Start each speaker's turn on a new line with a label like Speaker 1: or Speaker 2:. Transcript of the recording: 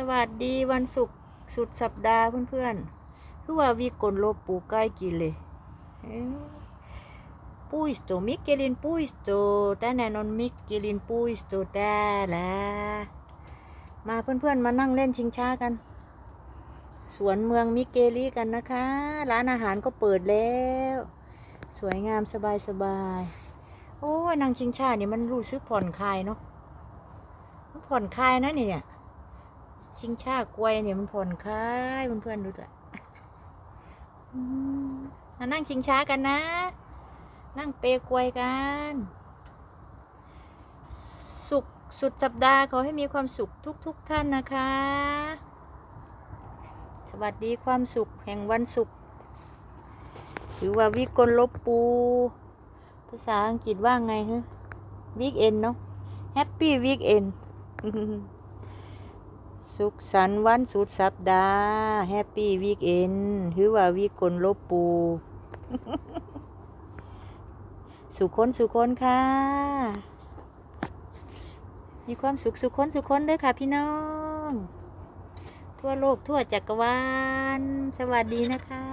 Speaker 1: สวัสดีวันศุกร์สุดสัปดาห์เพื่อนๆคือว่าวีกลโลปูใกล้กินเลยปุ้ยสโตมิกเกลินปุ้ยสโตแต่แน่นอนมิกเกลินปุ้ยสโตแต่ละมาเพื่อนๆมานั่งเล่นชิงช้ากัน สวนเมืองมิเกลีกันนะคะ ร้านอาหารก็เปิดแล้ว สวยงามสบายสบายโอ้ยนั่งชิงช้าเนี่ยมันรู้สึกผ่อนคลายเนาะผ่อนคลายนะเนี่ย ชิงชากล้วยเนี่ยมันผ่อนคลายเพื่อนๆดูด้วยอืมมานั่งชิงช้ากันนะ นั่งเปกล้วยกัน สุขสุดสัปดาห์ขอให้มีความสุขทุกๆทท่านนะคะ สวัสดีความสุขแห่งวันศุกร์หรือว่าวิกลลบปู ภาษาอังกฤษว่าไงฮะวีคเอนเนาะแฮปปี้วีคเอน สุขสันต์วันสุดสัปดาห์แฮปปี้วีคเอนหรือว่าวีกลลบปู สุขคนสุขคนค่ะ มีความสุขสุขคนสุขคนเด้วยค่ะพี่น้อง ทั่วโลกทั่วจักรวาล สวัสดีนะคะ